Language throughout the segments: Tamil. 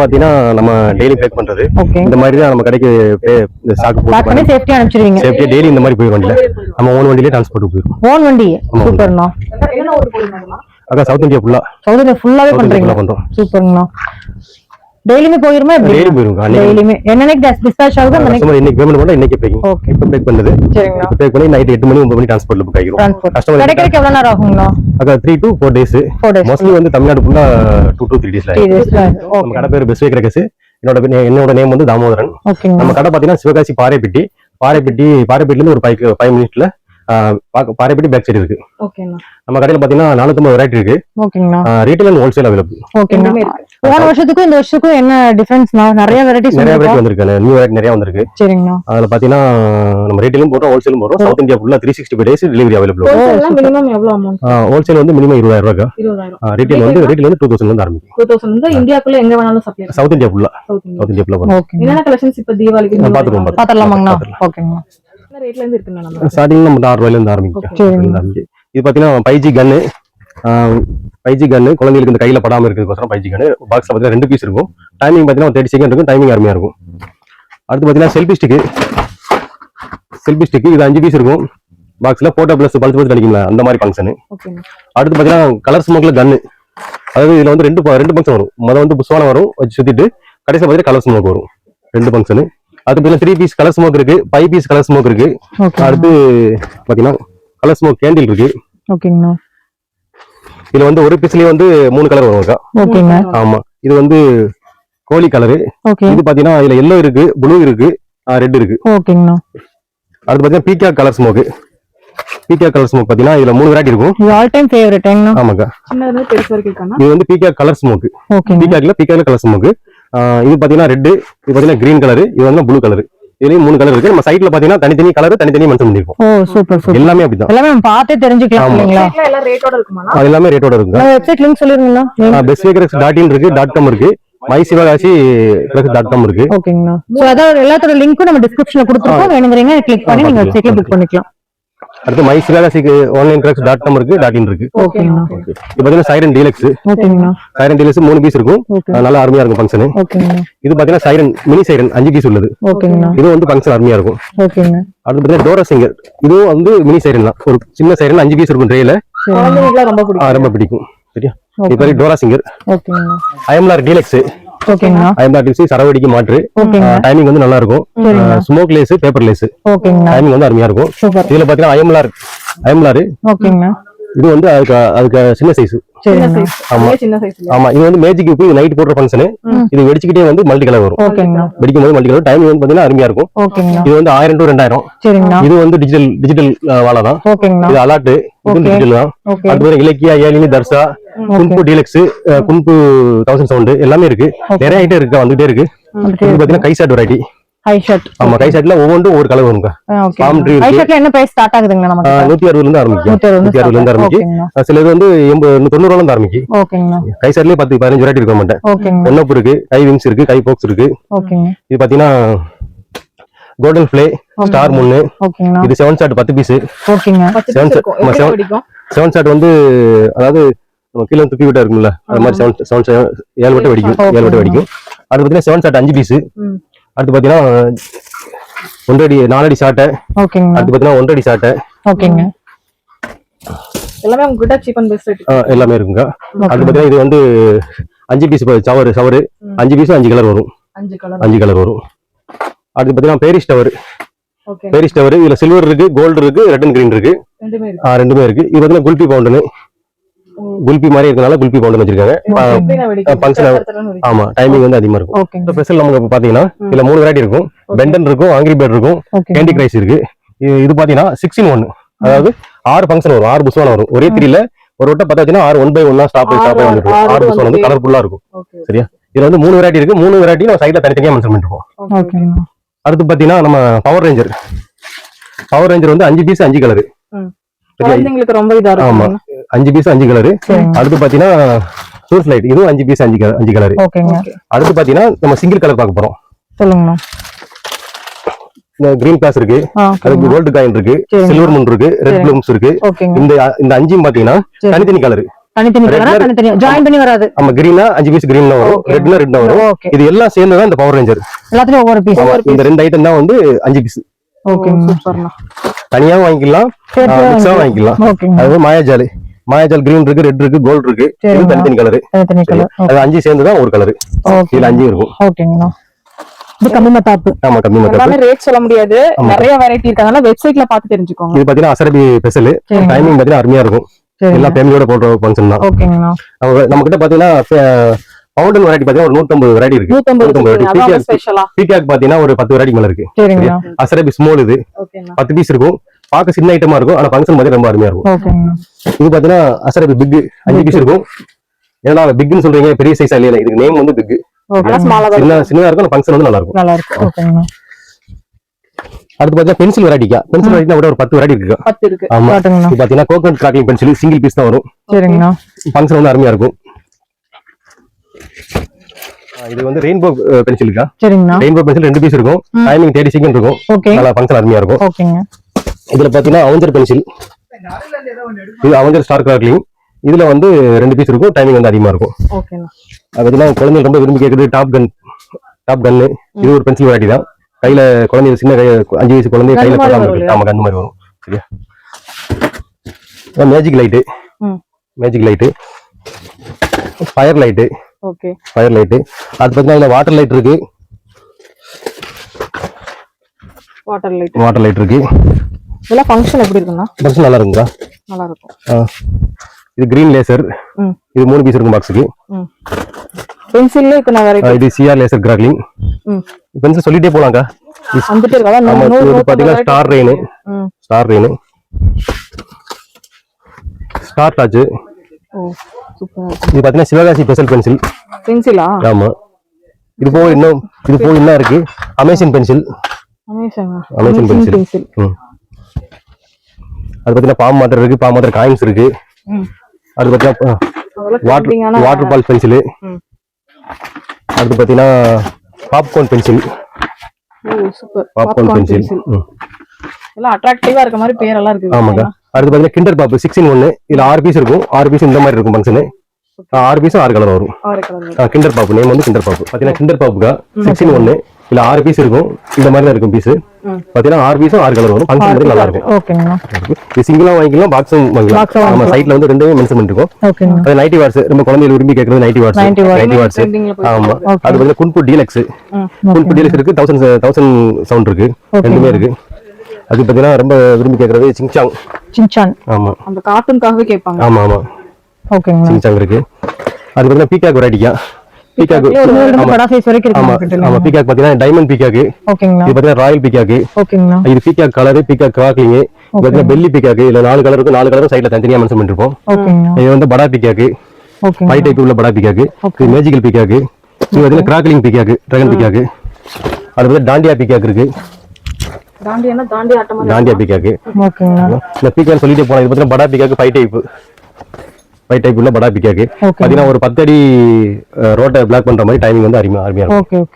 பாத்தீங்கன்னா நம்ம டெய்லி பேக் பண்றது. இந்த மாதிரி தான் நம்ம கடைக்கு pay- இந்த ஸ்டாக் பேக் பண்ணி போட்டு சேஃப்டி அனுப்பிச்சிருவீங்க. சேஃப்டியா டெய்லி இந்த மாதிரி போயிடும் வண்டியில. நம்ம ஓன் வண்டியிலே டிரான்ஸ்போர்ட் போயிடும் ஓன் வண்டி. சூப்பர்ண்ணா. அக்கா சவுத் இந்தியா ஃபுல்லா ஃபுல்லாவே சவுத் பண்றீங்க இந்தியா பண்றோம். சூப்பர்ண்ணா. டெய்லியுமே போயிருமா டெய்லி அன்னைக்கு. டெய்லியுமே. என்னன்னைக்கு டிஸ்பேச் ஆகுது கஸ்டமர் இன்னைக்கு பேமெண்ட் பண்ணா இன்னைக்கு பேக்கிங் ஓகே இப்போ பேக் பண்ணது. இப்போ பேக் பண்ணி நைட் எட்டு மணி ஒன்பது மணி டிரான்ஸ்போர்ட்ல புக் ஆகிரும் கஸ்டமர் கிடைக்கிறதுக்கு எவ்வளவு நேரம் ஆகுங்களா அக்கா three to four days four days mostly வந்து தமிழ்நாடு ஃபுல்லா டூ டு த்ரீ டேஸ்ல டேஸ்ல நம்ம கடை பேர் பெஸ்ட் கிரகஸ் என்னோட என்னோட நேம் வந்து தாமோதரன். நம்ம கடை பாத்தீங்கன்னா சிவகாசி பாறைப்பட்டி. பாறைப்பட்டி பாறைப்பட்டில இருந்து ஒரு ஃபைவ் ஃபைவ் மினிட்ஸ்ல பாறைப்பட்டி பேக் சைடு இருக்கு. நம்ம கடையில பாத்தீங்கன்னா நானூத்தம்பது வெரைட்டி இருக்கு. Retail and wholesale available. போன வருஷத்துக்கும் இந்த வருஷத்துக்கும் என்ன டிஃபரன்ஸ்னா நிறைய வெரைட்டிஸ் நிறைய வெரைட்டி வந்திருக்கு? நியூ வெரைட்டி நிறைய வந்திருக்கு. சரிங்கண்ணா. அதுல பாத்தீங்கன்னா நம்ம ரீட்டைலும் போறோம் ஹோல்சேலும் போறோம். சவுத் இந்தியா ஃபுல்லா three sixty five days delivery available ஹோல்சேல்லாம் minimum எவ்வளவு அமௌண்ட் ஹோல்சேல் வந்து மினிமம் இருபதாயிரம் ரூபாய் இருபதாயிரம். ரீட்டைல் வந்து ரீட்டைல் வந்து டூ தௌசண்ட் வந்து ஆரம்பிக்கும். டூ தௌசண்ட் வந்து இந்தியாக்குள்ள எங்க வேணாலும் சப்ளை சவுத் இந்தியா ஃபுல்லா சவுத் இந்தியா ஃபுல்லா என்னென்ன கலெக்ஷன்ஸ் இப்ப தீபாவளிக்கு பாத்துருவோம். பாத்திரலாமாங்கண்ணா ஓகேங்கண்ணா. என்ன ரேட்ல இருந்து இருக்குண்ணா நம்ம ஸ்டார்டிங் நம்ம ஆறு ரூபாயில இருந்து ஆரம்பிக்கும். இது பாத்தீங்கன்னா five G gun five G gun குழந்தைகளுக்கு இந்த கையில படாம இருக்கிறதுக்கோசரம் ஃபைவ் ஜி கன்னு பாக்ஸ்ல பாத்தீங்கன்னா ரெண்டு பீஸ் இருக்கும். டைமிங் பாத்தீங்கன்னா தேர்ட்டி செகண்ட் இருக்கும். டைமிங் அருமையா இருக்கும். அடுத்து பாத்தீங்கன்னா செல்ஃபி ஸ்டிக்கு செல்ஃபி ஸ்டிக் இது அஞ்சு பீஸ் இருக்கும். பாக்ஸ்ல போட்டோ பிளஸ் பல்ஸ் பல்ஸ் அடிக்கும்ல அந்த மாதிரி ஃபங்க்ஷன் அடுத்து பாத்தீங்கன்னா கலர் ஸ்மோக்ல கன்னு அதாவது இதுல வந்து ரெண்டு ரெண்டு ஃபங்க்ஷன் வரும். முத வந்து புஷ்வானம் வரும் வச்சு சுத்திட்டு கடைசியில் பாத்தீங்கன்னா கலர் ஸ்மோக் வரும். ரெண்டு ஃபங்க்ஷன் அடுத்து பாத்தீங்கன்னா த்ரீ பீஸ் கலர் ஸ்மோக் இருக்கு ஃபைவ் பீஸ் கலர் ஸ்மோக் இருக்கு. ஓகே அடுத்து பாத்தீங்கன்னா கலர் ஸ்மோக் கேண்டில் இருக்கு. ஓகேங்கண்ணா. இதுல வந்து ஒரு பீஸ்லயே வந்து மூணு கலர் வரும் அக்கா. ஓகேங்க ஆமா. இது வந்து கோழி கலரு ஓகே. இது பாத்தீங்கன்னா இதுல எல்லோ இருக்கு ப்ளூ இருக்கு ரெட் இருக்கு. ஓகேங்கண்ணா. அடுத்து பாத்தீங்கன்னா பீக்கா கலர் ஸ்மோக் பீக்கா கலர் ஸ்மோக் பாத்தீங்கன்னா இதுல மூணு வெரைட்டி இருக்கும். இது ஆல் டைம் ஃபேவரட்ங்கண்ணா ஆமாக்கா. சின்னதுல இருந்து பெருசு வரைக்கும் இருக்காண்ணா இது வந்து பீக்கா கலர் ஸ்மோக் ஓகேங்க பீக்காக்ல பீக்காக்ல கலர் ஸ்மோக் இது பாத்தீங்கன்னா ரெட் இது பாத்தீங்கன்னா கிரீன் கலர் இது வந்து ப்ளூ கலர் இதுலயும் மூணு கலர் இருக்கு. நம்ம சைட்ல பாத்தீங்கன்னா தனித்தனி கலர் தனித்தனி மென்ஷன் பண்ணிருக்கோம் ஓ சூப்பர் சூப்பர் எல்லாமே அப்படிதான். எல்லாமே நம்ம பார்த்தே தெரிஞ்சுக்கலாம். இல்லைங்களா? எல்லாம் ரேட்டோட அது எல்லாமே ரேட்டோட இருக்குங்க வெப்சைட் லிங்க் சொல்லிருங்களா பெஸ்ட் வேகரஸ் டாட் இன் இருக்கு டாட் காம் இருக்கு. மை சிவகாசி டாட் காம் இருக்கு. ஓகேங்கண்ணா. சோ அதாவது எல்லாத்தோட லிங்க்கும் நம்ம டிஸ்கிரிப்ஷன்ல கொடுத்துருக்கோம். வேணுங்கிறீங்க கிளிக் பண்ணி நீங்க வெப்சைட்ல புக் பண்ணிக்கலாம். அடுத்து மை சிவகாசிக்கு ஆன்லைன் கிளாஸ் டாட் காம் இருக்கு டாட் இன் இருக்கு. இது பாத்தீங்கன்னா சைரன் டீலக்ஸ் சைரன் டீலக்ஸ் மூணு பீஸ் இருக்கும். நல்லா அருமையா இருக்கும் ஃபங்க்ஷன் இது பாத்தீங்கன்னா சைரன் மினி சைரன் அஞ்சு பீஸ் உள்ளது. இது வந்து ஃபங்க்ஷன் அருமையா இருக்கும். அடுத்து பாத்தீங்கன்னா டோரா சிங்கர் இதுவும் வந்து மினி சைரன் தான். ஒரு சின்ன சைரன் அஞ்சு பீஸ் இருக்கும் ட்ரேல ரொம்ப பிடிக்கும். ரொம்ப பிடிக்கும். சரியா. இது மாதிரி Dora singer IMR deluxe IMR deluxe சரவடிக்கு மாற்று. டைமிங் வந்து நல்லா இருக்கும். Smoke less paper less timing வந்து அருமையா இருக்கும். இதுல பாத்தீங்கன்னா ஐஎம்ஆர் ஐஎம்ஆர் இது வந்து அதுக்கு அதுக்கு சின்ன சைஸ் சின்ன சரிங்கண்ணா சைஸ் ஆமா. இது வந்து மேஜிக் இப்போ இது நைட் போடுற ஃபங்க்ஷன். இது வெடிச்சுக்கிட்டே வந்து மல்டி கலர் வரும் வெடிக்கும் போது மல்டி கலர் டைமிங் வந்து பாத்தீங்கன்னா அருமையா இருக்கும். இது வந்து ஆயிரம் டு ரெண்டாயிரம். இது வந்து டிஜிட்டல் டிஜிட்டல் வாழை தான். இது அலாட் இது. டிஜிட்டல் தான். அடுத்து வந்து இலக்கியா ஏலினி தர்சா குன்பு டீலக்ஸ் குன்பு தௌசண்ட் சவுண்ட் எல்லாமே இருக்கு. நிறைய ஐட்டம் இருக்கு வந்துட்டே இருக்கு. இது பாத்தீங்கன்னா கை ஷர்ட் வெரைட்டி ஹை ஷர்ட் ஆமா கை ஷர்ட்ல ஒவ்வொன்றும் ஒரு கலர் வருங்க. ஹை இருக்கு. ஷர்ட்ல என்ன பிரைஸ் ஸ்டார்ட் ஆகுதுங்கண்ணா நமக்கு நூத்தி அறுபதுல இருந்து ஆரம்பிக்கும். நூத்தி அறுபது நூத்தி அறுபதுல இருந்து ஆரம்பிக்கும் சில இது வந்து எண்பது தொண்ணூறு ரூபாய் இருந்து ஆரம்பிக்கும் ஓகேங்கண்ணா கை ஷர்ட்லயே பத்து பதினஞ்சு வெரைட்டி இருக்க மாட்டேன். ஓகேங்கண்ணா ஒன்னப்பு இருக்கு கை விங்ஸ் இருக்கு கை போக்ஸ் இருக்கு. ஓகேங்க. இது பாத்தீங்கன்னா கோல்டன் ஃபிளே ஸ்டார் மூணு இது செவன் ஷாட் பத்து பீஸ் ஓகேங்க. செவன் ஷாட் வந்து அதாவது நம்ம கீழே துப்பி விட்டா இருக்கும்ல அது மாதிரி செவன் செவன் ஏழு வட்டம் வெடிக்கும். ஏழு வட்டம் வெடிக்கும். அடுத்து பாத்தீங்கன்னா செவன் ஷாட் அஞ்சு பீஸ். அடுத்து பாத்தீங்கன்னா ஒன்றடி நாலடி ஷாட்டை ஓகேங்கண்ணா அடுத்து பாத்தீங்கன்னா ஒன்றடி ஷாட்டை ஓகேங்க. எல்லாமே உங்ககிட்ட சீப் அண்ட் பெஸ்ட் எல்லாமே இருக்குங்க. அடுத்து பாத்தீங்கன்னா இது வந்து அஞ்சு பீஸ் சவர் சவரு. அஞ்சு பீஸும் அஞ்சு கலர் வரும். அஞ்சு கலர் அஞ்சு கலர் வரும். அடுத்து பாத்தீங்கன்னா Paris tower okay Paris tower இதுல சில்வர் இருக்கு கோல்டு இருக்கு ரெட் அண்ட் கிரீன் இருக்கு. ரெண்டுமே இருக்கு. ஆ, ரெண்டுமே இருக்கு. இது பாத்தீங்கன்னா குல்பி பவுண்டனு குல்பி மாதிரி இருக்கனால குல்பி பவுண்டன் வச்சிருக்காங்க. வெடிக்கும். ஆமா டைமிங் வந்து அதிகமா இருக்கும். ஸ்பெஷல் நமக்கு இப்ப பாத்தீங்கன்னா இதுல மூணு வெரைட்டி இருக்கும். பெண்டன் இருக்கும் ஆங்கிரி பேர்ட் இருக்கும் கேண்டி கிரைஸ் இருக்கு. இது- இது பாத்தீங்கன்னா சிக்ஸ் இன் ஒன் அதாவது ஆறு ஃபங்க்ஷன் வரும். ஆறு புஸ்வானம் வரும். ஒரே த்ரீல ஒரு வட்டம் பார்த்தா வச்சுன்னா ஆறு ஒன் பை ஒன்னா ஸ்டாப் ஸ்டாப் ஆறு வந்துருக்கும் ஆறு புஸ்வானம் வந்து கலர்ஃபுல்லா இருக்கும். சரியா? இதுல வந்து மூணு வெரைட்டி இருக்கு. மூணு வெரைட்டி நம்ம சைட்ல தனித்தனியா மென்ஷன் பண்ணிருக்கோம் அடுத்து பாத்தீங்கன்னா நம்ம பவர் ரேஞ்சர் பவர் ரேஞ்சர் வந்து அஞ்சு பீஸ் அஞ்சு கலர் ரொம்ப இதா ஆமா. இருக்கும் அஞ்சு பீஸ் அஞ்சு கலர் அடுத்து பாத்தீங்கன்னா சூஸ் லைட் இதுவும் அஞ்சு பீஸ் அஞ்சு கலர் அஞ்சு கலர் ஓகேங்க ஓகே அடுத்து பாத்தீங்கன்னா நம்ம சிங்கிள் கலர் பார்க்க போறோம். சொல்லுங்கண்ணா. இந்த கிரீன் கிளாஸ் இருக்கு. அதுக்கு கோல்டு காயின் இருக்கு. சில்வர் மூன் இருக்கு. ரெட். ப்ளூம்ஸ் இருக்கு. இந்த இந்த அஞ்சும் பாத்தீங்கன்னா. தனித்தனி கலர் தனித்தனி ஜாயின் பண்ணி வராது. நம்ம கிரீனா அஞ்சு பீஸ் கிரீன் வரும். ரெட்னா ரெட் வரும். ஓகே இது எல்லாம் சேர்ந்து தான் இந்த பவர் ரேஞ்சர் எல்லாத்துலயும் ஒவ்வொரு பீஸ் இந்த ரெண்டு ஐட்டம் தான் வந்து அஞ்சு பீஸ் சூப்பர்ண்ணா தனியாவும் வாங்கிக்கலாம். மிக்ஸாவும் வாங்கிக்கலாம். அது மாயாஜால். மாயாஜால் கிரீன் இருக்கு ரெட் இருக்கு கோல்ட் இருக்கு. இது. தனித்தனி கலரு அது அஞ்சு சேர்ந்து தான் ஒரு கலரு இதுல அஞ்சு இருக்கும். ஓகேங்கண்ணா இது கம்மி மத்தாப்பு. ஆமா கம்மி எல்லாமே ரேட் சொல்ல முடியாது. நிறைய வெரைட்டி இருக்காங்க வெப்சைட்ல பார்த்து தெரிஞ்சுக்கோங்க. இது பாத்தீங்கன்னா அசரபி ஸ்பெஷல் டைமிங் பாத்தீங்கன்னா அருமையா இருக்கும். எல்லா ஃபேமிலியோட போடுற ஃபங்க்ஷன் தான். நம்ம கிட்ட பாத்தீங்கன்னா பவுண்டர் வெரைட்டி பாத்தீங்கன்னா ஒரு நூத்தம்பது வெரைட்டி இருக்கு. நூத்தம்பது வெரைட்டி ஸ்பெஷலா பீகாக் பாத்தீங்கன்னா ஒரு பத்து வெரைட்டி மேல இருக்கு. அசரபி ஸ்மால் இது. பத்து பீஸ் இருக்கும். பார்க்க சின்ன ஐட்டமா இருக்கும் ஆனா ஃபங்க்ஷன் பாத்தீங்கன்னா ரொம்ப அருமையா இருக்கும். இது பாத்தீங்கன்னா அசரபி பிக் அஞ்சு பீஸ் இருக்கும். ஏன்னா பிக்னு சொல்றீங்க? பெரிய சைஸா இல்லையா? இதுக்கு நேம் வந்து பிக் சின்ன சின்னதா இருக்கும் ஃபங்க்ஷன் வந்து நல்லா இருக்கும் நல்லா இருக்கு ஓகேங்கண்ணா அடுத்து பாத்தீங்கன்னா பென்சில் வெரைட்டிக்கா பென்சில் வெரைட்டி விட ஒரு பத்து வெரைட்டி இருக்கு. ஆமா. இது பாத்தீங்கன்னா coconut cracking pencil single piece தான் வரும். சரிங்கண்ணா. ஃபங்க்ஷன் வந்து அருமையா இருக்கும். இது வந்து ரெயின்போ பென்சிலுக்கா சரிங்கண்ணா. ரெயின்போ பென்சில் ரெண்டு பீஸ் இருக்கும். டைமிங் தேர்ட்டி செகண்ட் இருக்கும். நல்லா ஃபங்க்ஷன் அருமையா இருக்கும். ஓகேங்க இதுல பாத்தீங்கன்னா அவஞ்சர் பென்சில் இது அவஞ்சர் ஸ்டார் கிராக்லிங் இதுல வந்து ரெண்டு பீஸ் இருக்கும். டைமிங் வந்து அதிகமா இருக்கும். அது பாத்தீங்கன்னா குழந்தைங்க ரொம்ப விரும்பி கேக்குறது டாப் கன் டாப் கன்னு இது ஒரு பென்சில் வெரைட்டி தான். கையில குழந்தைங்க சின்ன கை அஞ்சு வயசு குழந்தைங்க கையில போடாம இருக்கு ஆமா கண்ணு மாதிரி வரும். சரியா? Magic light magic light fire light okay fire light அது பார்த்தீங்கன்னா வாட்டர் லைட் இருக்கு. வாட்டர் லைட் வாட்டர் லைட் இருக்கு. இதெல்லாம் ஃபங்க்ஷன் எப்படி இருக்குண்ணா பர்ஸ் நல்லா இருக்குங்களா நல்லா இருக்கும். இது கிரீன் லேசர் இது மூணு பீஸ் இருக்கும் பாக்ஸுக்கு பென்சில்ல இத்தனை வெரைட்டி இது சிஆர் லேசர் கிராக்லிங் பென்சில் சொல்லிட்டே போலாங்க வந்துட்டே இருக்கா? நூறு இது பாத்தீங்கன்னா. Star rain star rain star touch இது பாத்தீங்கன்னா சிவகாசி ஸ்பெஷல் பென்சில் பென்சிலா ஆமா. இது போக இன்னும் இது போக இன்னும் இருக்கு. அமேசின் பென்சில் பென்சில் பென்சில் ம். அது பாத்தீங்கன்னா பாம் மாத்திரை இருக்கு பாம் மாத்திரை காயின்ஸ் இருக்கு. அது பாத்தீங்கன்னா அதெல்லாம் வாட்டர் பால் பென்சில் அடுத்து பாத்தீங்கன்னா பாப்கார்ன் பென்சில் பாப்கார்ன் பென்சில் எல்லாம் அட்ராக்டிவா இருக்க மாதிரி பேரெல்லாம் இருக்கு ஆமாங்க அடுத்து பாத்தீங்கன்னா கிண்டர் பாப் சிக்ஸ் இன் ஒன்னு இதுல ஆறு பீஸ் இருக்கும். ஆறு பீஸ் இந்த மாதிரி இருக்கும் ஃபங்க்ஷனு ஆறு பீஸும் ஆறு கலர் வரும். கிண்டர் பாப்பு நேம் வந்து கிண்டர் பாப்பு பாத்தீங்கன்னா கிண்டர் பாப்புக்கா சிக்ஸ் இன் ஒன்னு இதுல ஆறு பீஸ் இருக்கும். இந்த மாதிரி தான் இருக்கும் பீஸ். பாத்தீங்கன்னா ஆறு பீஸும் ஆறு கலர் வரும். ஃபங்க்ஷன் வந்து நல்லா இருக்கும். இது சிங்கிளா வாங்கிக்கலாம் பாக்ஸும் வாங்கிக்கலாம். நம்ம சைட்ல வந்து ரெண்டுமே மென்ஷன் பண்ணிருக்கோம். அது நைட்டி வாட்ஸ் ரொம்ப குழந்தைகள் விரும்பி கேட்கறது ninety watts 90 watts. Ninety watts ஆமா. அது வந்து குன்பு டீலக்ஸ் குன்பு டீலக்ஸ் இருக்கு. தௌசண்ட் தௌசண்ட் சவுண்ட் இருக்கு. ரெண்டுமே இருக்கு. அது பாத்தீங்கன்னா ரொம்ப விரும்பி கேட்கறது சிங்சாங் சின்சான் ஆமா. அந்த கார்ட்டூனுக்காகவே கேட்பாங்க. ஆமா ஆமா. ஓகேங்கண்ணா சிங்சாங் இருக்கு. பீகாக் வெரைட்டிக்கா பீகாக் ஆமா. ஆமா பீகாக் பாத்தீங்கன்னா டைமண்ட் பீகாக் இது பாத்தீங்கன்னா ராயல் பீகாக் இது பீகாக் கலர் பீகாக் கிராக்லிங் பாத்தீங்கன்னா பெல்லி பீகாக் இதுல நாலு கலர் இருக்கும். நாலு கலரும் சைடுல தனித்தனியா மென்ஷன் பண்ணிருப்போம். இது வந்து படா பீகாக் ஃபைவ் டைப் உள்ள படா பீகாக் இது மேஜிக்கல் பீகாக் இது பாத்தீங்கன்னா கிராக்லிங் பீகாக் டிராகன் பீகாக் அது வந்து டாண்டியா பீகாக் இருக்கு. டாண்டியா பீகாக் இந்த பீகாக் சொல்லிட்டே போனா இது பாத்தீங்கன்னா படா peacock five type five type உள்ள படா பீகாக் பாத்தீங்கன்னா ஒரு பத்து அடி ரோட்டை பிளாக் பண்ற மாதிரி டைமிங் வந்து அருமையா அருமையா இருக்கும்.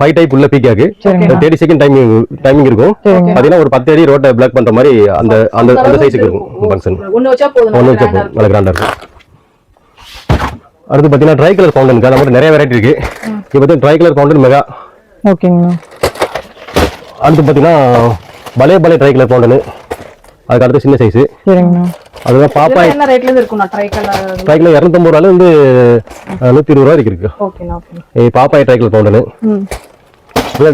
ஃபைவ் டைப் உள்ள பீகாக் சரிங்க. தேர்ட்டி செகண்ட் டைமிங் டைமிங் இருக்கும். பாத்தீங்கன்னா ஒரு பத்து அடி ரோட்டை பிளாக் பண்ற மாதிரி அந்த அந்த அந்த சைஸுக்கு இருக்கும் ஃபங்க்ஷன் ஒண்ணு வச்சா போதும். நல்ல கிராண்டா இருக்கும். அடுத்து பாத்தீங்கன்னா ட்ரை கலர் ஃபவுண்டன் நம்மகிட்ட நிறைய வெரைட்டி இருக்கு. இப்போ பார்த்தீங்கன்னா ட்ரை கலர் ஃபவுண்டன் மெகா ஓகேங்கண்ணா அடுத்து பாத்தீங்கன்னா பலே பலே ட்ரை கலர் ஃபவுண்டன் அதுக்கு அடுத்து சின்ன சைஸ் சரிங்கண்ணா. அதுதான் பாப்பா என்ன ரேட்ல இருந்து இருக்கும் நான் ட்ரை கலர் ட்ரை கலர் இரநூத்தம்பது ரூபால இருந்து நூத்தி இருபது ரூபா வரைக்கும் இருக்கு. ஓகேண்ணா ஓகே ஏய், பாப்பாய் ட்ரை கலர் ஃபவுண்டன் ம்.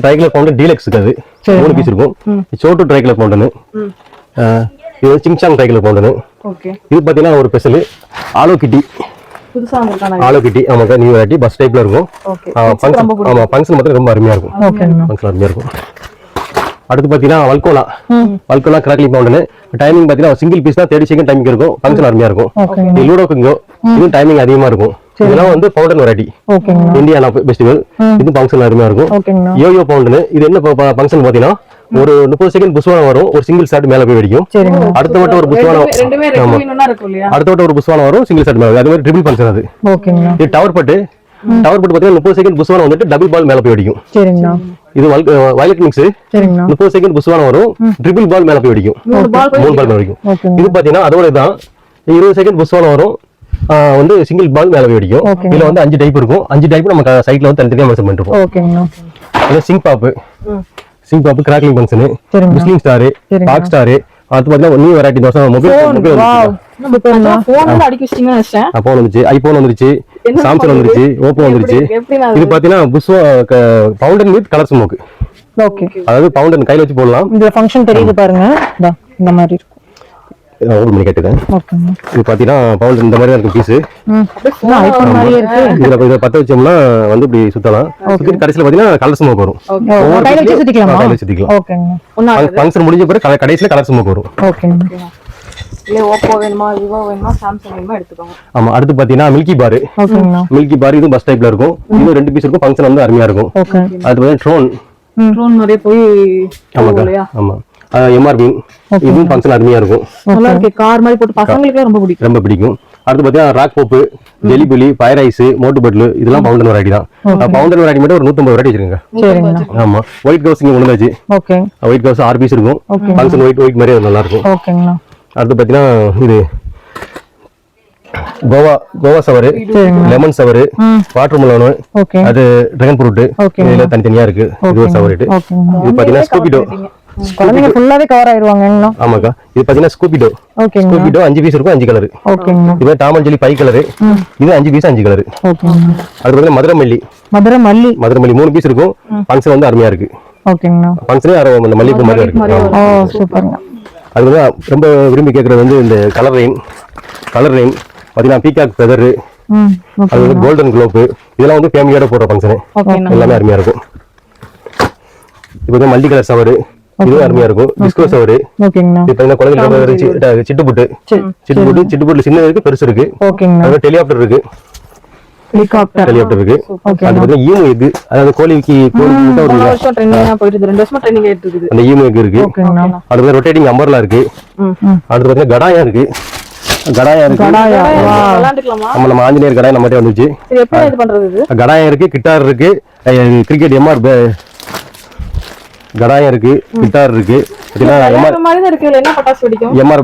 ட்ரை கலர் ஃபவுண்டன் டீலக்ஸ் அது. மூணு பீஸ் இருக்கும். சோட்டு ட்ரை கலர் ஃபவுண்டன் ம். இது singsong tri colour fountain okay இது பாத்தீங்கன்னா ஒரு ஸ்பெஷல் ஆலோ கிட்டி புதுசா வந்திருக்கான ஆலோ கிட்டி ஆமாக்கா நியூ வெரைட்டி பஸ் டைப்ல இருக்கும். ஓகே ஃபங்க்ஷன் ஆமா ஃபங்க்ஷன் மட்டும் ரொம்ப அருமையா இருக்கும். ஃபங்க்ஷன் அருமையா இருக்கும். அடுத்து பாத்தீங்கன்னா வல்கோலா வல்கோலா கிராக்லிங் பவுண்டனு டைமிங் பாத்தீங்கன்னா சிங்கிள் பீஸ் தான் தேர்ட்டி செகண்ட் டைமிங் இருக்கும். ஃபங்க்ஷன் அருமையா இருக்கும். இது லூடோ குங்கோ இது டைமிங் அதிகமா இருக்கும். இதெல்லாம் வந்து பவுண்டன் வெரைட்டி ஓகேங்கண்ணா. இந்தியானா ஃபெஸ்டிவல் இது ஃபங்க்ஷன் அருமையா இருக்கும். யோயோ பவுண்டனு இது என்ன ஃபங்க்ஷன் பாத்தீங்கன்னா ஒரு முப்பது செகண்ட் புஷ்வானம் வரும். ஒரு சிங்கிள் ஷாட் மேல போய் வெடிக்கும். அடுத்த மட்டும் ஒரு இல்லையா? அடுத்த மட்டும் ஒரு புஷ்வானம் வரும் சிங்கிள் ஷாட் மேல. அது மாதிரி ட்ரிபிள் ஃபங்க்ஷன் அது. இது டவர் பட்டு டவர் பட்டு பாத்தீங்கன்னா முப்பது செகண்ட் புஷ்வானம் வந்துட்டு டபுள் பால் மேல போய் வெடிக்கும். இது வயலட் மிக்ஸ் முப்பது செகண்ட் புஷ்வானம் வரும். ட்ரிபிள் பால் மேல போய் வெடிக்கும். மூணு பால் மேல ஓகேங்க. இது பாத்தீங்கன்னா அதோட தான் இருபது செகண்ட் புஷ்வானம் வரும். வந்து சிங்கிள் பால் மேல போய் Okay. இதுல வந்து அஞ்சு டைப் இருக்கும். அஞ்சு டைப் நம்ம சைட்ல வந்து தனித்தனியா இருக்கும் ஓகேங்கண்ணா. அது சிங் பாப்பு சிங் பாப்பு கிராக்லிங் ஃபங்க்ஷன். முஸ்லீம் ஸ்டாரு. பாக் ஸ்டாரு அது பார்த்தீங்கன்னா நியூ வெரைட்டி தோசை. மொபைல் வந்து அடிக்க வச்சிட்டீங்கன்னு நினைச்சேன். ஃபோன் வந்துச்சு ஐபோன் வந்துருச்சு. சாம்சங் வந்துருச்சு. ஓப்போ வந்துருச்சு. இது பாத்தீங்கன்னா புஷ்வா fountain with colour smoke okay. அதாவது பவுண்டர் கையில வச்சு போடலாம். இந்த ஃபங்க்ஷன் தெரியுது பாருங்க. இந்த மாதிரி இருக்கும். ஓப்பன் பண்ணி கேட்டுக்கேன் ஓகேங்க இது பாத்தீங்கன்னா பவுண்டர் இந்த மாதிரி இருக்கும் பீஸ் இதுல இதை பத்த வச்சோம்னா வந்து இப்படி சுத்தலாம். சுத்திட்டு கடைசியில பாத்தீங்கன்னா கலர் ஸ்மோக் வரும். கையில வச்சு சுத்திக்கலாமா? ஃபங்க்ஷன் முடிஞ்ச பிறகு கட- கடைசியில கலர் ஸ்மோக் வரும். இல்ல ஓப்போ வேணுமா விவோ வேணுமா சாம்சங் வேணுமா எடுத்துக்கோங்க. ஆமா அடுத்து பாத்தீங்கன்னா மில்கி பார். மில்கி பார் இதுவும் பஸ் டைப்ல இருக்கும். இதுவும் ரெண்டு பீஸ் இருக்கும் ஃபங்க்ஷன் வந்து அருமையா இருக்கும். ஓகே. அது பாத்தீங்கன்னா ட்ரோன் ட்ரோன் மாதிரியே போய் இல்லையா? ஆமா. எம்ஆர்பி இதுவும் ஃபங்க்ஷன் அருமையா இருக்கும். நல்லா இருக்கு கார் மாதிரி போட்டு பசங்களுக்கே ரொம்ப பிடிக்கும். ரொம்ப பிடிக்கும். அடுத்து பாத்தீங்கன்னா ராக் போப்பு ஜெலிபுலி ஃபயர் ஐஸ் மோட்டு பட்லு இதெல்லாம் பவுண்டர் வெரைட்டி தான். பவுண்டர் வெரைட்டி மட்டும் ஒரு நூத்தம்பது வெரைட்டி வச்சிருங்க ஆமா. ஒயிட் கவுஸ் இங்க ஓகே. ஒயிட் கவுஸ் ஆறு பீஸ் இருக்கும். ஃபங்க்ஷன் ஒயிட் ஒயிட் மாதிரி நல்லா இருக்கும். அடுத்து பாத்தீங்கன்னா இது கோவா கோவா சவரு லெமன் சவரு வாட்டர் மெலனு அது ட்ராகன் ஃப்ரூட். இதுல தனித்தனியா இருக்கு. இது ஒரு ஓகேங்கண்ணா இது பாத்தீங்கன்னா ஸ்கூபிடோ குழந்தைங்க ஃபுல்லாவே கவர் ஆயிருவாங்கண்ணா ஆமாக்கா. இது பாத்தீங்கன்னா ஸ்கூபிடோ ஸ்கூபிடோ அஞ்சு பீஸ் இருக்கும் அஞ்சு கலர் இது Tom and Jerry five colour இது அஞ்சு பீஸ் அஞ்சு கலர் அது பாத்தீங்கன்னா மதுரை மல்லி மதுரை மல்லி மதுரை மல்லி மூணு பீஸ் இருக்கும். ஃபங்க்ஷன் வந்து அருமையா இருக்கு. ஓகேங்கண்ணா ஃபங்க்ஷனே மல்லிகைப்பூ மாதிரி இருக்கு. ஆமா. ஓ சூப்பருங்க அது வந்து ரொம்ப விரும்பி கேட்கறது வந்து இந்த கலர் ரெயின் கலர் ரெயின் பார்த்தீங்கன்னா பீகாக் ஓகே அது வந்து கோல்டன் குளோப்பு இதெல்லாம் வந்து ஃபேமிலியோட போடுற ஃபங்க்ஷனு எல்லாமே அருமையா இருக்கும். இப்போ வந்து மல்டி கலர் சவரு இதுவும் அருமையா இருக்கும். டிஸ்கோ சவரு ஓகேங்கண்ணா இப்போ இந்த குழந்தைங்களுக்கு ரொம்ப சி- ட- சிட்டுப்புட்டு. சிட்டுப்புட்டு சிட்டுப்புட்டு சின்ன இருக்கு பெருசு இருக்கு. டெலிகாப்டர் இருக்கு. ஹெலிகாப்டர் இருக்கு. அது பார்த்தீங்கன்னா ஈமு எக்கு அதாவது கோழிக்கு கோழி முட்டை போன வருது வருஷம் ட்ரெண்டிங்கா போயிட்டு இருக்கு. ரெண்டு வருஷமா ட்ரெண்டிங் ஆயிட்டு இருக்குது அந்த ஈமு எக்கு இருக்கு. ஓகேங்கண்ணா அடுத்து வந்து ரொட்டேட்டிங் அம்பர்லா இருக்கு. ம். அடுத்து பார்த்தீங்கன்னா கடாயா இருக்கு. கடாயா இருக்கு. கடாயா நம்ம நம்ம ஆஞ்சநேயர் கடாய் வந்துச்சு. இது எப்படி இது பண்றது இது? கடாயம் இருக்கு கிட்டார் இருக்கு. கிரிக்கெட் எம்ஆர் கடாயம் இருக்கு கிட்டார் இருக்கு. எம்ஆர் இருக்கு. பட்டாசு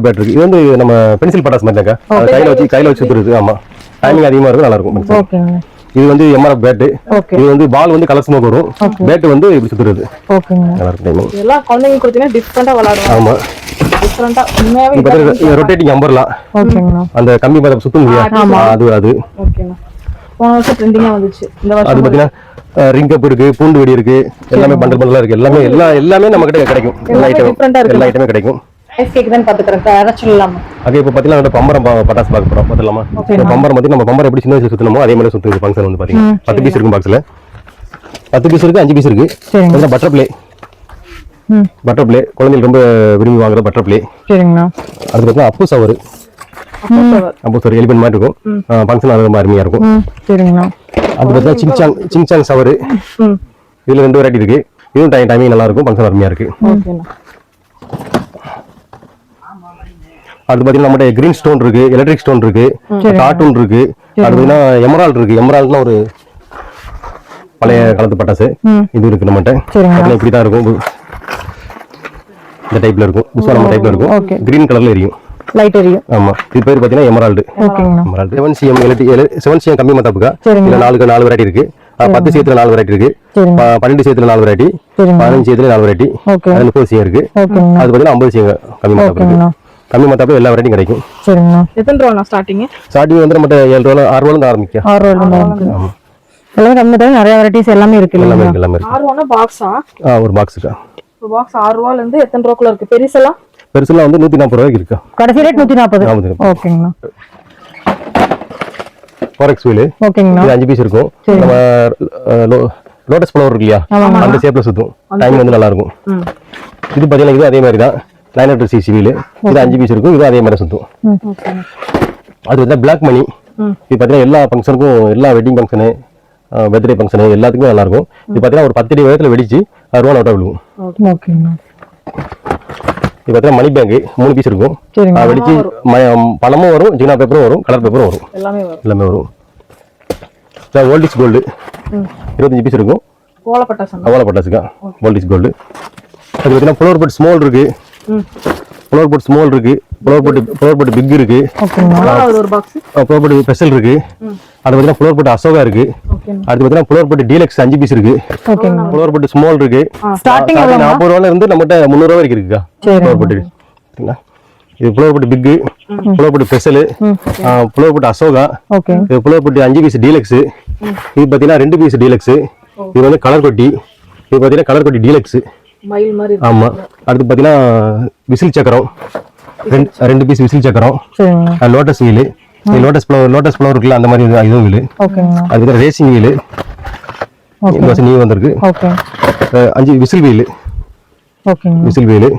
பேட் இருக்கு. இது வந்து நம்ம பென்சில் பட்டாஸ் மாதிரி கையில வச்சு கையில வச்சு சுத்துறது ஆமா. டைமிங் அதிகமா இருக்கும் நல்லா இருக்கும் இது வந்து எம்ஆர் பேட் ஓகே இது வந்து பால் வந்து கலர் ஸ்மோக் வரும். பேட் வந்து இப்படி சுத்துறது. நல்லா இருக்கும் டைமிங் இதெல்லாம் குழந்தைங்க கொடுத்தீங்கன்னா டிஃப்ரெண்டா விளையாடுவாங்க. ஆமா. ரொட்டேட்டிங் அம்பர்லாம் அந்த சுத்தும் இல்லையா? அது அது. அது பாத்தீங்கன்னா ரிங் கப் இருக்கு பூண்டு வெடி இருக்கு எல்லாமே பண்டல் பண்டலா இருக்கு. எல்லாமே எல்லா எல்லாமே நம்ம கிட்ட கிடைக்கும். எல்லா எல்லாமே different ஆ ஐட்டம் இருக்கு. எல்லா ஐட்டமே கிடைக்கும். ஐஸ் கேக் தான் பாத்துக்கிறேன் அதை சொல்லலாமா? அதே இப்போ பார்த்தீங்கன்னா அந்த பம்பரம் பட்டாசு பார்க்க போறோம். பார்த்துலாமா இந்த பம்பரம் பத்தி நம்ம பம்பரம் எப்படி சின்ன வயசுல சுத்தணுமோ அதே மாதிரி சுத்துது. ஃபங்க்ஷன் வந்து பாத்தீங்கன்னா பத்து பீஸ் இருக்கும் பாக்ஸ்ல பத்து பீஸ் இருக்கு அஞ்சு பீஸ் இருக்கு. சரிங்க. பட்டர் பிளே ம். பட்டர் பிளே குழந்தைகள் ரொம்ப விரும்பி வாங்குற பட்டர் பிளே சரிங்கண்ணா அது பார்த்தீங்கன்னா அப்பு சவர். அப்பு சவர். எலிபென்ட் மாதிரி இருக்கும். ஃபங்க்ஷன் அது ரொம்ப அருமையா இருக்கும். சரிங்கண்ணா அது பார்த்தீங்கன்னா சிங்சாங் சிங்சாங் சவர். ம். இதுல ரெண்டு வெரைட்டி இருக்கு. இதுவும் டைம் டைமிங் நல்லா இருக்கும். ஃபங்க்ஷன் அருமையா இருக்கு ஓகேண்ணா அது பாத்தீங்கன்னா நம்மகிட்ட கிரீன் ஸ்டோன் இருக்கு எலக்ட்ரிக் ஸ்டோன் இருக்கு கார்ட்டூன் இருக்கு அது பாத்தீங்கன்னா எமரால்ட் இருக்கு. எமரால்ட்னா ஒரு பழைய காலத்து பட்டாசு. இது இருக்கு நம்மகிட்ட. சரிங்க. பாத்தீங்கன்னா இப்படி தான் இருக்கும் இந்த டைப்ல இருக்கும். நம்ம டைப்ல. இருக்கும். கிரீன் கலர்ல எரியும். லைட் எரியும். ஆமா. இது பேர் பாத்தீங்கன்னா emerald emerald seven CM seven CM கம்மி மத்தாப்புக்கா. இதுல நாலு நாலு வெரைட்டி இருக்கு. பத்து சேத்துல நாலு வெரைட்டி இருக்கு. பன்னெண்டு சேத்துல நாலு வெரைட்டி பதினஞ்சு சேத்துல நாலு வெரைட்டி முப்பது சிஎம் இருக்கு. அது பாத்தீங்கன்னா ஐம்பது சிஎம் கம்மி மத்தாப்பு இருக்கு கம்மி மத்தாப்பு எல்லா வெரைட்டியும் கிடைக்கும். சரிங்கண்ணா. எத்தனை ரூபாண்ணா ஸ்டார்டிங் ஸ்டார்டிங் வந்து நம்ம ஏழு ரூபா ஆறு இருந்து ஆரம்பிக்கும். ஆறு ரூபா இருக்கு எல்லாமே கம்மி தான் நிறைய வெரைட்டிஸ் எல்லாமே இருக்கு எல்லாமே இருக்கு எல்லாமே இருக்கு. ஆறு ரூபானா பாக்ஸா ஆ? ஒரு பாக்ஸ் இருக்கா? ஒரு பாக்ஸ் ஆறு ரூபால இருந்து எத்தனை ரூபாக்குள்ள இருக்கு? பெருசெல்லாம் பெருசுலாம் வந்து நூத்தி நாற்பது ரூபாய்க்கு இருக்கா. கடைசி ரேட் நூத்தி நாற்பது. ஓகேங்கண்ணா. ஃபாரெக்ஸ் வீல் ஓகேங்கண்ணா. இது அஞ்சு பீஸ் இருக்கும். நம்ம லோட்டஸ் ஃப்ளவர் இருக்கு இல்லையா? அந்த ஷேப்ல சுத்தும். டைம் வந்து நல்லா இருக்கும் இது பாத்தீங்கன்னா இது அதே மாதிரி தான். நைன் ஹண்ட்ரட் சிசி வீல் இது அஞ்சு பீஸ் இருக்கும். இது அதே மாதிரி சுத்தும். அது வந்து பிளாக் மணி. இது பாத்தீங்கன்னா எல்லா ஃபங்க்ஷனுக்கும் எல்லா வெட்டிங் ஃபங்க்ஷனு பர்த்டே ஃபங்க்ஷனு எல்லாத்துக்குமே நல்லா இருக்கும். இது பாத்தீங்கன்னா ஒரு பத்து அடி உயரத்துல வெடிச்சு அது ரூபா நோட்டா விழுவும். ஓகேங்கண்ணா இது பாத்தீங்கன்னா மணி பேங்க் மூணு பீஸ் இருக்கும். வெடிச்சு ம- பணமும் வரும் ஜினா பேப்பரும் வரும் கலர் பேப்பரும் வரும். எல்லாமே வரும். ஓல்டிஸ் கோல்டு இருபத்தஞ்சு பீஸ் இருக்கும். கோலப்பட்டாசம் அவ்வளோ பட்டாசுக்கா ஓல்டிஸ் கோல்டு அது பார்த்தீங்கன்னா ஃப்ளோர் பட் ஸ்மால் இருக்கு. ம் ஃப்ளோர் போட் ஸ்மால் இருக்கு. Floor boat floor boat big இருக்கு ஃப்ளோர் போட் ஸ்பெஷல் இருக்கு. அது பார்த்தீங்கன்னா ஃப்ளோர் போட் அசோகா இருக்கு. அடுத்து பார்த்தீங்கன்னா ஃப்ளோர் போட் டீலக்ஸ் அஞ்சு பீஸ் இருக்கு. ஃப்ளோர் போட் ஸ்மால் இருக்கு. ஸ்டார்டிங் starting நாற்பது ரூபால இருந்து நம்மகிட்ட முந்நூறு ரூபா வரைக்கும் இருக்குக்கா. சரி. ஃப்ளோர் போட்டு சரிங்களா? இது ஃப்ளோர் போட்டு பிக்கு ஃப்ளோர் போட்டு ஸ்பெஷல் ஃப்ளோர் போட்டு அசோகா இது ஃப்ளோர் போட்டு அஞ்சு பீஸ் டீலக்ஸ் இது பார்த்தீங்கன்னா ரெண்டு பீஸ் டீலக்ஸ் இது வந்து கலர் கொட்டி இது பார்த்தீங்கன்னா கலர் கொட்டி டீலக்ஸ் மயில் மாதிரி இருக்கு. ஆமா. அடுத்து பார்த்தீங்கன்னா விசில் சக்கரம். ரெண்டு ரெண்டு பீஸ் விசில் சக்கரம். Lotus wheel lotus flower lotus flower இருக்குல்ல அந்த மாதிரி இது- இதுவும் வீலு அதுக்கு ரேசிங் வீலு ஓகே. இந்த வருஷம் நியூ வந்திருக்கு. அஞ்சு விசில் வீலு விசில் வீலு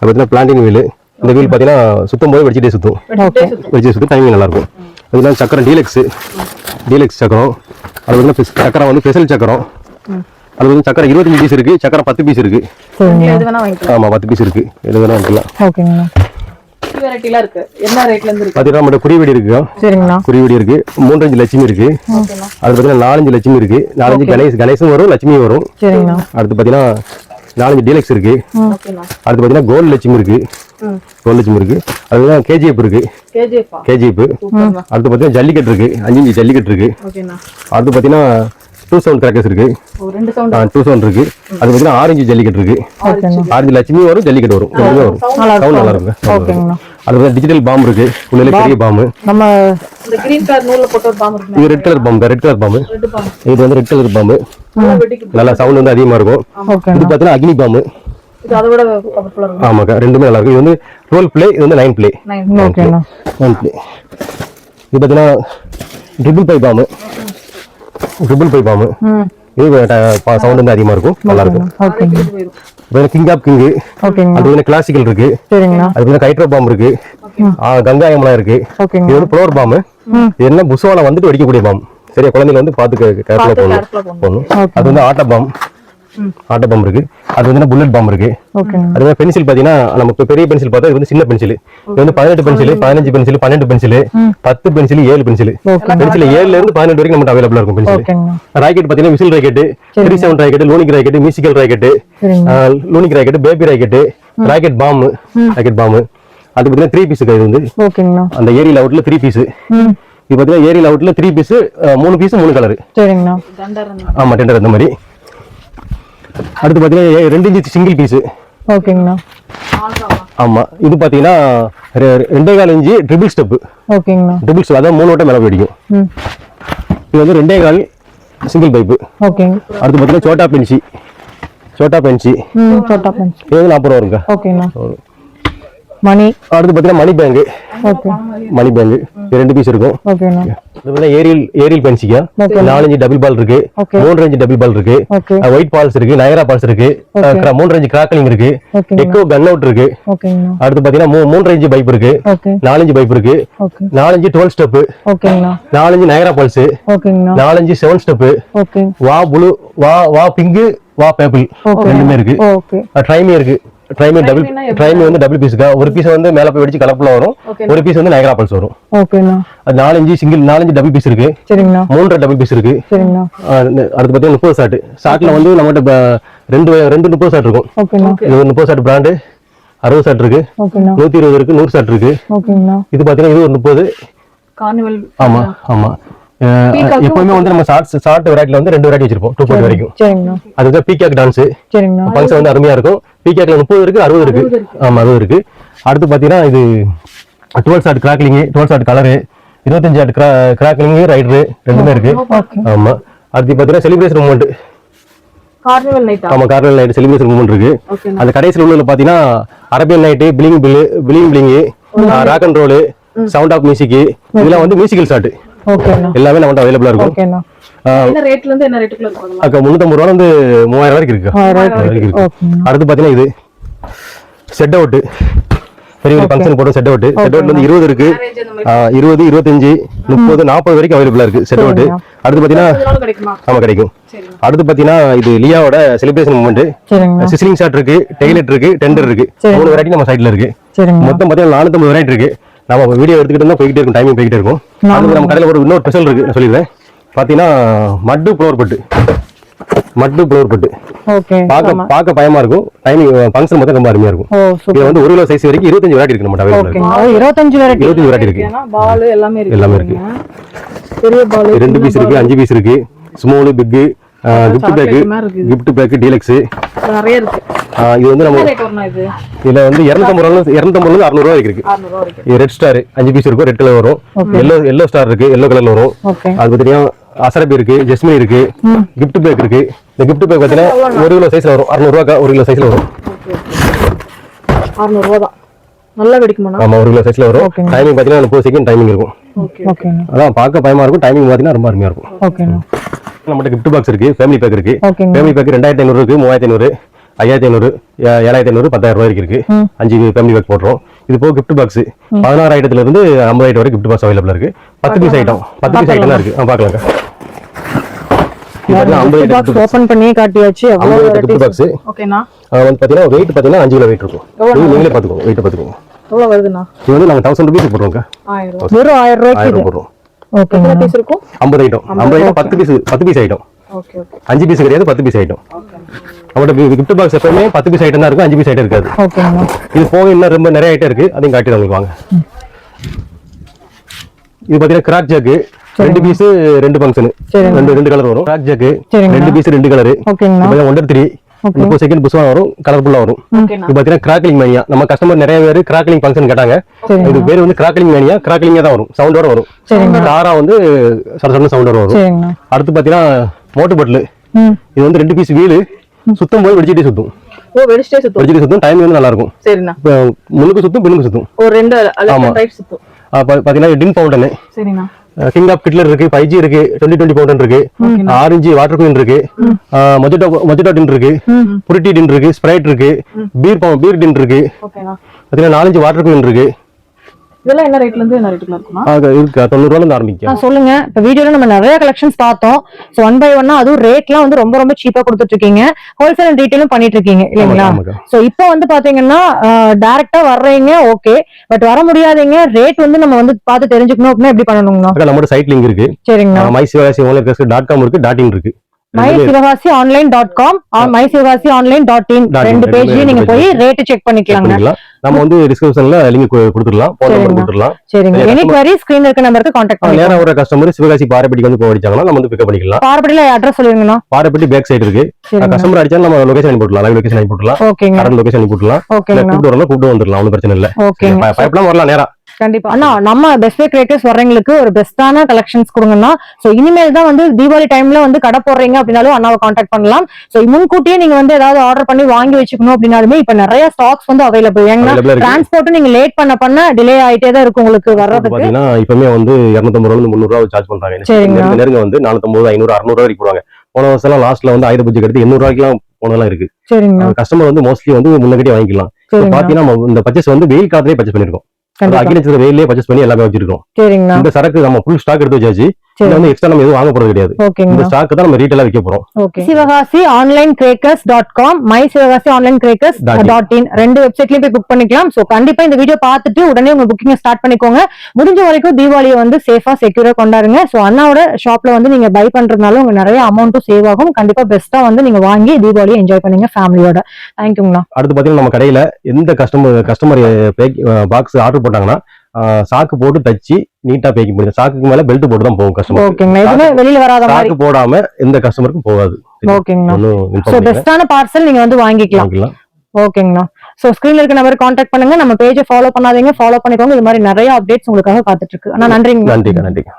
அது பார்த்தீங்கன்னா பிளாண்டிங் வீலு இந்த வீல் பார்த்தீங்கன்னா சுத்தும் போது வெடிச்சிட்டே சுத்தும். ஓகே. வெடிச்சு சுத்தும் டைமிங் நல்லா இருக்கும் அதெல்லாம் சக்கரம் டீலக்ஸ் டீலக்ஸ் சக்கரம். அது வந்து சக்கரம் வந்து ஸ்பெஷல் சக்கரம். அது வந்து சக்கரம் இருபத்தஞ்சு பீஸ் இருக்கு சக்கரம் பத்து பீஸ் இருக்கு. ஆமா பத்து பீஸ் இருக்கு. எது வேணா வாங்கிக்கலாம். ஓகேங்கண்ணா. வெரைட்டி எல்லாம் இருக்கு. என்ன ரேட்ல இருந்து இருக்கு? பார்த்தீங்கன்னா நம்மகிட்ட குறிவீடு இருக்கு சரிங்கண்ணா. குறிவீடு இருக்கு. மூன்றஞ்சு லட்சுமி இருக்கு. அது பார்த்தீங்கன்னா நாலஞ்சு லட்சுமி இருக்கு. நாலஞ்சு கணேஷ் கணேசும் வரும் லட்சுமியும் வரும். அடுத்து பார்த்தீங்கன்னா நாலஞ்சு டீலக்ஸ் இருக்கு. அடுத்து பார்த்தீங்கன்னா கோல்டு லட்சுமி இருக்கு. கோல்டு லட்சுமி இருக்கு. அதுதான் கேஜிஎஃப் இருக்கு. கேஜிஎஃப்? அடுத்து பார்த்தீங்கன்னா ஜல்லிக்கட்டு இருக்கு. அஞ்சு இன்ச்சு ஜல்லிக்கட்டு இருக்கு. அடுத்து பார்த்தீங்கன்னா டூ சவுண்ட் கிராக்கர்ஸ் இருக்கு. ஒரு ரெண்டு சவுண்ட் டூ சவுண்ட் இருக்கு. அது பார்த்தீங்கன்னா ஆரஞ்சு ஜல்லிக்கட்டு இருக்கு. ஆரஞ்சு லட்சுமி வரும் ஜல்லிக்கட்டு வரும். ரெண்டுமே வரும். சவுண்ட் நல்லா இருக்கும். அது வந்து டிஜிட்டல் பாம் இருக்கு. உள்ள பெரிய பாம்பு நம்ம இந்த கிரீன் கலர் நூல்ல போட்ட ஒரு பாம்பு இருக்குண்ணா இது ரெட் கலர் பாம்பு ரெட் கலர் பாம்பு இது வந்து ரெட் கலர் பாம்பு நல்லா சவுண்ட் வந்து அதிகமா இருக்கும். இது பார்த்தீங்கன்னா அக்னி பாம்பு ஆமாக்கா ரெண்டுமே நல்லா இருக்கும். இது வந்து டுவெல் பிளே இது வந்து நைன் பிளே நைன் பிளே இது பார்த்தீங்கன்னா ட்ரிபிள் பை பாம்பு ட்ரிபிள் பை பாம்பு இது சவுண்ட் வந்து அதிகமா இருக்கும். நல்லா இருக்கும். போயிடும் கிங் ஆப் கிங் அது வந்து கிளாசிக்கல் இருக்கு. சரிங்கண்ணா. அது வந்து கைட்ரோ பாம்பு இருக்கு. ஆ, கங்காயமலாம் இருக்கு. இது வந்து ஃப்ளோர் பாம்பு இது என்ன புஷ்வால வந்துட்டு வெடிக்கக்கூடிய பாம்பு சரியா குழந்தைங்க வந்து கேர்ஃபுல்லா பார்த்து போகணும். அது வந்து ஆட்டோ பாம் ஆட்டோ பாம் இருக்கு. அது வந்து புல்லட் பாம் இருக்கு. அது மாதிரி பென்சில் பாத்தீங்கன்னா நமக்கு பெரிய பென்சில் பார்த்தா இது வந்து சின்ன பென்சில் இது வந்து பதினெட்டு பென்சில் பதினஞ்சு பென்சில் பன்னெண்டு பென்சில் பத்து பென்சில் ஏழு பென்சில். பென்சில் ஏழுல இருந்து பதினெட்டு வரைக்கும் நம்மகிட்ட அவைலபிளா இருக்கும் பென்சில் ராக்கெட் பாத்தீங்கன்னா whistle rocket three seven rocket லூனிக் rocket musical rocket லூனிக் rocket baby rocket rocket bomb rocket bomb அது பாத்தீங்கன்னா த்ரீ பீஸ் இது வந்து. அந்த ஏரியல் அவுட்ல த்ரீ பீஸ் இது பாத்தீங்கன்னா ஏரியல் அவுட்ல த்ரீ பீஸ் மூணு பீஸ் மூணு கலர் ஆமா டெண்டர் அந்த மாதிரி. அடுத்து பாத்தீங்கன்னா ஏ- ரெண்டு இன்ச்சு சிங்கிள் பீஸ் ஓகேங்கண்ணா. ஆமா. இது பாத்தீங்கன்னா ரெ- ரெண்டே கால் இன்ச்சு ட்ரிபிள் ஸ்டெப் ஓகேங்கண்ணா. ட்ரிபிள் ஸ்டெப் அதான் மூணு வட்டம் மேலே வெடிக்கும் ம். இது வந்து ரெண்டே கால் சிங்கிள் பைப்பு ஓகேங்க. அடுத்து பாத்தீங்கன்னா சோட்டா பென்சி. சோட்டா பென்சி. சோட்டா பென்ஸ் இது நாற்பது ரூபா வருங்க ஓகேண்ணா மணி. அடுத்து பாத்தீங்கன்னா மணி பேங்க் மணி பேங்க் ரெண்டு பீஸ் இருக்கும். ஏரியல் ஏரியல் பென்சிக்கா. நாலஞ்சு டபுள் பால் இருக்கு. மூணு ரேஞ்சு டபுள் பால் இருக்கு. ஒயிட் பால்ஸ் இருக்கு நயரா பால்ஸ் இருக்கு. மூணு ரேஞ்சு கிராக்கலிங் இருக்கு. எக்கோ கன் அவுட் இருக்கு. அடுத்து பாத்தீங்கன்னா மூ- மூணு ரேஞ்சு பைப் இருக்கு. நாலஞ்சு பைப் இருக்கு. நாலஞ்சு டுவெல் ஸ்டெப் நாலஞ்சு நயரா பால்ஸ் நாலஞ்சு செவன் ஸ்டெப் வா ப்ளூ வா வா பிங்க் வா பேபிள் Okay. ரெண்டுமே இருக்கு. ட்ரைமி இருக்கு. ட்ரைமி டபுள்? ட்ரைமி வந்து டபுள் பீஸுக்கா ஒரு பீஸ் வந்து மேல போய் வெடிச்சு கலப்புல வரும். ஒரு பீஸ் வந்து நயரா பால்ஸ் வரும். ஓகேண்ணா அது நாலஞ்சு சிங்கிள் நாலஞ்சு டபுள் பீஸ் இருக்கு. சரிங்கண்ணா. மூன்றரை டபுள் பீஸ் இருக்கு. சரிங்கண்ணா. அடுத்து பார்த்தீங்கன்னா முப்பது ஷாட் ஷாட்ல வந்து நம்மகிட்ட ரெண்டு ரெண்டு முப்பது ஷாட் இருக்கும். இது ஒரு முப்பது ஷாட் பிராண்டு அறுபது ஷாட் இருக்கு. நூத்தி இருபது இருக்கு நூறு ஷாட் இருக்கு. இது பாத்தீங்கன்னா இது ஒரு முப்பது. கார்னிவல் ஆமா ஆமா. எப்பவுமே வந்து நம்ம ஷார்ட் ஷார்ட் வெரைட்டில வந்து ரெண்டு வெரைட்டி வச்சிருப்போம் டூ ஃபோர்ட்டி வரைக்கும். சரிங்கண்ணா அதுதான் பீகாக் டான்ஸ் ஃபங்க்ஷன் வந்து அருமையா இருக்கும். பீகாக்ல முப்பது இருக்கு அறுபது இருக்கு. ஆமா அறுபது இருக்கு. அடுத்து பாத்தீங்கன்னா இது twelve shot crackling twelve shot colour இருபத்தஞ்சு ஷாட் கிராக்லிங் ரைடரு ரெண்டுமே இருக்கு. ஆமா. அடுத்து பாத்தீங்கன்னா செலிப்ரேஷன் மூமெண்ட் கார்னிவல் ஆமா கார்னல் நைட் செலிப்ரேஷன் மூமெண்ட் இருக்கு. அந்த கடைசியில் உள்ள பாத்தீங்கன்னா Arabian night bling bill bling bling rock and roll sound of music இதெல்லாம் வந்து மியூசிக்கல் ஷாட் எல்லாமே நம்மகிட்ட அவைலபிளா இருக்கும். ஓகேண்ணா. ஆஹ் என்ன ரேட்ல இருந்து என்ன ரேட்டுக்குள்ள இருக்கும் அதெல்லாம் அக்கா முந்நூத்தம்பது ரூபா வந்து மூவாயிரம் வரைக்கும் இருக்கு. அடுத்து பாத்தீங்கன்னா இது. செட் அவுட் பெரிய பெரிய ஃபங்க்ஷன் போடுற செட் அவுட் செட் அவுட் வந்து இருபது இருக்கு. இருபது இருபத்தஞ்சு முப்பது நாற்பது வரைக்கும் அவைலபிளா இருக்கு செட் அவுட். அடுத்து பாத்தீங்கன்னா ஆமா கிடைக்கும். அடுத்து பாத்தீங்கன்னா இது லியாவோட செலிப்ரேஷன் மூமெண்ட் சிஸ்லிங் ஷாட் இருக்கு டெய்லெட் இருக்கு டெண்டர் இருக்கு. மூணு வெரைட்டி நம்ம சைடுல இருக்கு. மொத்தம் பாத்தீங்கன்னா நானூத்தம்பது வெரைட்டி இருக்கு. நம்ம வீடியோ எடுத்துக்கிட்டு இருந்தா போய்கிட்டே இருக்கும் டைமிங் போய்கிட்டே இருக்கும். நம்ம கடையில ஒரு இன்னொரு ஸ்பெஷல் இருக்கு நான் சொல்லிடுறேன். பாத்தீங்கன்னா மட்டு ஃப்ளோர் பட்டு. மட்டு ப்ளோர் பட்டு. பார்க்க பார்க்க பயமா இருக்கும். டைமிங் ஃபங்க்ஷன் மட்டும் ரொம்ப அருமையா இருக்கும். இது வந்து ஒரு கிலோ சைஸ் வரைக்கும் இருபத்தஞ்சு வெரைட்டி இருக்கு நம்ம இருபத்தஞ்சு வெரைட்டி இருபத்தஞ்சு வெரைட்டி இருக்கு. எல்லாமே இருக்கு ரெண்டு பீஸ் இருக்கு அஞ்சு பீஸ் இருக்கு. Small big gift pack chocolate மாதிரி இருக்குது. கிஃப்ட் பேக் டீலக்ஸ் நிறைய இருக்கு. இது வந்து நம்ம இதுல வந்து இரநூத்தம்பது ரூபா இரநூத்தம்பது ரூபா அறுநூறு ரூபா இருக்கு. இது ரெட் ஸ்டார் அஞ்சு பீஸ் இருக்கும் ரெட் கலர் வரும். எல்லோ எல்லோ ஸ்டார் இருக்கு எல்லோ கலர்ல வரும். அது பார்த்தீங்கன்னா அசரபி இருக்கு ஜெஸ்மின் இருக்கு கிஃப்ட் பேக் இருக்கு. இந்த கிஃப்ட் பேக் பார்த்தீங்கன்னா ஒரு கிலோ சைஸ்ல வரும். அறுநூறுவா ஒரு கிலோ சைஸ்ல வரும். அறுநூறுவா தான். நல்லா வெடிக்குமாண்ணா? ஆமா ஒரு கிலோ சைஸ்ல வரும். டைமிங் பார்த்தீங்கன்னா முப்பது செகண்ட் டைமிங் இருக்கும். அதான் பார்க்க பயமா இருக்கும். டைமிங் பார்த்தீங்கன்னா ரொம்ப அருமையா இருக்கும். நம்மகிட்ட கிஃப்ட் பாக்ஸ் இருக்கு ஃபேமிலி பேக் இருக்கு. ஃபேமிலி பேக் ரெண்டாயிரத்தி ஐநூறு இருக்கு மூவாயிரத்தி ஐநூறு ஐயாயிரத்தி ஐநூறு ஏழாயிரத்தி ஐநூறு பத்தாயிரம் ரூபாய்க்கு இருக்கு. அஞ்சு ஃபேமிலி பேக் போடுறோம் இது போக கிஃப்ட் பாக்ஸ் பதினாறு ஐட்டத்துல இருந்து ஐம்பது ஐட்டம் வரை கிஃப்ட் பாக்ஸ் அவைலபிள் இருக்கு. பத்து பீஸ் ஐட்டம் பத்து பீஸ் ஐட்டம் தான் இருக்கு. பாக்ஸ் ஓபன் பண்ணியே காட்டியாச்சு. அவ்வளவு கிஃப்ட் பாக்ஸ் வந்து பார்த்தீங்கன்னா வெயிட் பார்த்தீங்கன்னா அஞ்சு கிலோ வெயிட் இருக்கும். நீங்களே பார்த்துக்கோங்க வெயிட் எவ்வளவு வருதுண்ணா? இது வந்து நாங்கள் தௌசண்ட் ருபீஸ் போடுறோங்க ஆயிரம். ரூபா வெறும் ஆயிரம் ரூபாய்க்கு போடுறோம். எத்தனை பீஸ் இருக்கும்? ஐம்பது ஐட்டம் ஐம்பது ஐட்டம் பத்து பீஸ் பத்து பீஸ் ஐட்டம் ஓகே ஓகே. அஞ்சு பீஸ் கிடையாது பத்து பீஸ் ஐட்டம் நம்மகிட்ட கிஃப்ட் பாக்ஸ் எப்பவுமே பத்து பீஸ் ஐட்டம் தான் இருக்கும் அஞ்சு பீஸ் ஐட்டம் இருக்காது. இது போக இன்னும் ரொம்ப நிறைய ஐட்டம் இருக்கு அதையும் காட்டி உங்களுக்கு வாங்க. இது பாத்தீங்கன்னா கிராக் ஜாக்கு ரெண்டு பீஸ் ரெண்டு ஃபங்க்ஷன். ரெண்டு ரெண்டு கலர் வரும். Crack jack. ரெண்டு பீஸ் ரெண்டு கலர் ஒன்றரை த்ரீ முப்பது செகண்ட் புதுசாக வரும் கலர்ஃபுல்லா வரும். இது பாத்தீங்கன்னா கிராக்லிங் மேனியா நம்ம கஸ்டமர் நிறைய பேர் கிராக்லிங் ஃபங்க்ஷன் கேட்டாங்க. இது பேர் வந்து கிராக்லிங் மேனியா கிராக்லிங்கா தான் வரும். சவுண்டோட வரும். காரா வந்து சரசரன்னு சவுண்டோட வரும். அடுத்து பாத்தீங்கன்னா மோட்டு பட்லு ம். இது வந்து ரெண்டு பீஸ் வீலு. சுத்தும் போது வெடிச்சிட்டே சுத்தும். ஓ வெடிச்சிட்டே சுத்தும். வெடிச்சிட்டே சுத்தும். டைம் வந்து நல்லா இருக்கும் சரிண்ணா முன்னுக்கு சுத்தும் பின்னுக்கு சுத்தும். ஒரு ரெண்டு சுத்தும். அப்ப பாத்தீங்கன்னா டின் ஃபவுண்டன் சரிண்ணா. கிங் ஆஃப் கிட்லர் இருக்கு ஃபைவ் ஜி இருக்கு டுவெண்ட்டி டுவெண்ட்டி ஃபவுண்டன் இருக்கு ஆரஞ்சு வாட்டர் குயின் இருக்கு மொஜட்டோ மொஜட்டோ டின் இருக்கு புரிட்டி டின் இருக்கு ஸ்ப்ரைட் இருக்கு பீர் பீர் டின் இருக்கு பாத்தீங்கன்னா நாலஞ்சு வாட்டர் குயின் இருக்கு. இதெல்லாம் என்ன ரேட்ல இருந்து என்ன ரேட்டுக்குள்ள இருக்குண்ணா ஆக இருக்கு? தொண்ணூறு ஆ, ஆரம்பிக்கும் சொல்லுங்க. இப்ப வீடியோல நம்ம நிறைய கலெக்ஷன்ஸ் பார்த்தோம். சோ ஒன் பை ஒன்னா அதுவும் ரேட்லாம் வந்து ரொம்ப ரொம்ப சீப்பா கொடுத்துட்டு இருக்கீங்க ஹோல்சேல் அண்ட் ரீட்டைலும் பண்ணிட்டு இருக்கீங்க இல்லைங்களா. சோ இப்போ வந்து பாத்தீங்கன்னா டைரக்டா வர்றீங்க ஓகே பட் வர முடியாதீங்க. ரேட் வந்து நம்ம வந்து பார்த்து தெரிஞ்சுக்கணும் அப்படின்னா எப்படி அக்கா, நம்மளோட சைட் லிங்க் இருக்கு. சரிங்கண்ணா. My Sivakasi owner dot com இருக்கு. டாட் இன் இருக்கு my Sivakasi online dot com my Sivakasi online dot in ரெண்டு பேஜ்லயும் நீங்க. போய் ரேட் செக் பண்ணிக்கலாங்க நம்ம வந்து டிஸ்கிரிப்ஷன்ல லிங்க் கொடுத்துடலாம். Phone number. கொடுத்துடலாம். சரிங்க சரி, எனி குவரி ஸ்கிரீன்ல இருக்க நம்பருக்கு கான்டாக்ட் நேரா பண்ணுங்க ஒரு கஸ்டமர் சிவகாசி பாரப்பட்டிக்கு வந்து போடிச்சாங்கன்னா நம்ம வந்து பிக்கப் பண்ணிக்கலாம். பார்படியில அட்ரஸ் சொல்லிருங்கண்ணா. பாரப்பட்டி பேக் சைடு இருக்கு. கஸ்டமர் அடிச்சாலும் நம்ம லொகேஷன் அனுப்பி விடலாம் லைவ் லொகேஷன் அனுப்பி விடலாம் ஓகேங்க. கரண்ட் லொகேஷன் அனுப்பி விடலாம் கூப்பிட்டு வரலாம் கூப்பிட்டு வந்துடலாம். ஒன்றும் பிரச்சனை இல்ல. ஓகேங்க. பைப்லாம் வரலாம் நேரா. கண்டிப்பா. அண்ணா நம்ம பெஸ்ட் கிரியேட்டர்ஸ் வர்றவங்களுக்கு ஒரு பெஸ்டான கலெக்ஷன்ஸ் கொடுங்கண்ணா சோ இனிமேல் தான் வந்து தீபாவளி டைம்ல வந்து கடை போடுறீங்க அப்படின்னாலும் அண்ணாவை காண்டாக்ட் பண்ணலாம். சோ முன்கூட்டியே நீங்க வந்து ஏதாவது ஆர்டர் பண்ணி வாங்கி வச்சுக்கணும் அப்படின்னாலுமே இப்ப நிறைய ஸ்டாக்ஸ் வந்து அவைலபிள் ஏன்னா Available இருக்கு. டிரான்ஸ்போர்ட் நீங்க லேட் பண்ண பண்ண டிலே ஆயிட்டே தான் இருக்கும் உங்களுக்கு வர்றதுக்கு. பாத்தீங்கன்னா இப்பவுமே வந்து இருநூத்தம்பது ரூபா முந்நூறு ரூபா சார்ஜ் பண்றாங்க. சரிங்க. நெருங்க வந்து நானூத்தம்பது ஐநூறு அறுநூறு ரூபாய் போடுவாங்க. போன வருஷம் லாஸ்ட்ல வந்து ஆயுத பூஜைக்கு எடுத்து எண்ணூறு ரூபாய்க்குலாம் போனதெல்லாம் இருக்கு. கஸ்டமர் வந்து மோஸ்ட்லி வந்து முன்னாடியே வாங்கிக்கலாம். பாத்தீங்கன்னா இந்த பர்ச்சேஸ் வந்து வெயில் காலத்திலே பர்ச்சேஸ் பண்ணிருக்கோம். கண்டிப்பா. அகில நட்சத்திர வெயிலே பர்ச்சேஸ் பண்ணி எல்லாமே வச்சிருக்கோம் இந்த சரக்கு நம்ம ஃபுல் ஸ்டாக் எடுத்து வச்சாச்சு. இதுல வந்து எக்ஸ்ட்ரா நம்ம எதுவும் வாங்க போறது கிடையாது. இந்த ஸ்டாக் தான் நம்ம ரீட்டைலா விற்க போறோம். Sivakasi online crackers dot com my Sivakasi online crackers. Dot in ரெண்டு வெப்சைட்லயும் போய் புக் பண்ணிக்கலாம். சோ கண்டிப்பா இந்த வீடியோ பார்த்துட்டு உடனே உங்க புக்கிங் ஸ்டார்ட் பண்ணிக்கோங்க. முடிஞ்ச வரைக்கும் தீபாவளியை வந்து சேஃபா செக்யூரா கொண்டாடுங்க. சோ அண்ணாவோட ஷாப்ல வந்து நீங்க பை பண்றதுனால உங்க நிறைய அமௌண்ட்டும் சேவ் ஆகும். கண்டிப்பா பெஸ்ட்டா வந்து நீங்க வாங்கி தீபாவளியை என்ஜாய் பண்ணுங்க ஃபேமிலியோட தேங்க்யூங்கண்ணா அடுத்து பாத்தீங்கன்னா நம்ம கடையில எந்த கஸ்டமர் கஸ்டமர் பாக்ஸ் ஆர்டர் போட்டாங்கன்னா சாக்கு போட்டு தச்சு நீட்டா பேக்கிங் பண்ணி சாக்குக்கு மேல பெல்ட் போட்டு தான் போகும் கஸ்டமர் ஓகேங்கண்ணா எதுவுமே வெளியில வராத மாதிரி சாக்கு போடாம எந்த கஸ்டமருக்கும் போகாது. ஒன்னும் சோ பெஸ்டான பார்சல் நீங்க வந்து வாங்கிக்கலாம். ஓகேங்கண்ணா சோ ஸ்கிரீன்ல இருக்க நம்பர் கான்டாக்ட் பண்ணுங்க. நம்ம பேஜை ஃபாலோ பண்ணாதீங்க. ஃபாலோ பண்ணிக்கோங்க. இது மாதிரி நிறைய அப்டேட்ஸ் உங்களுக்காக காத்துட்டு இருக்கு. அண்ணா நன்றிங்க. நன்றிக்கா நன்றிக்கா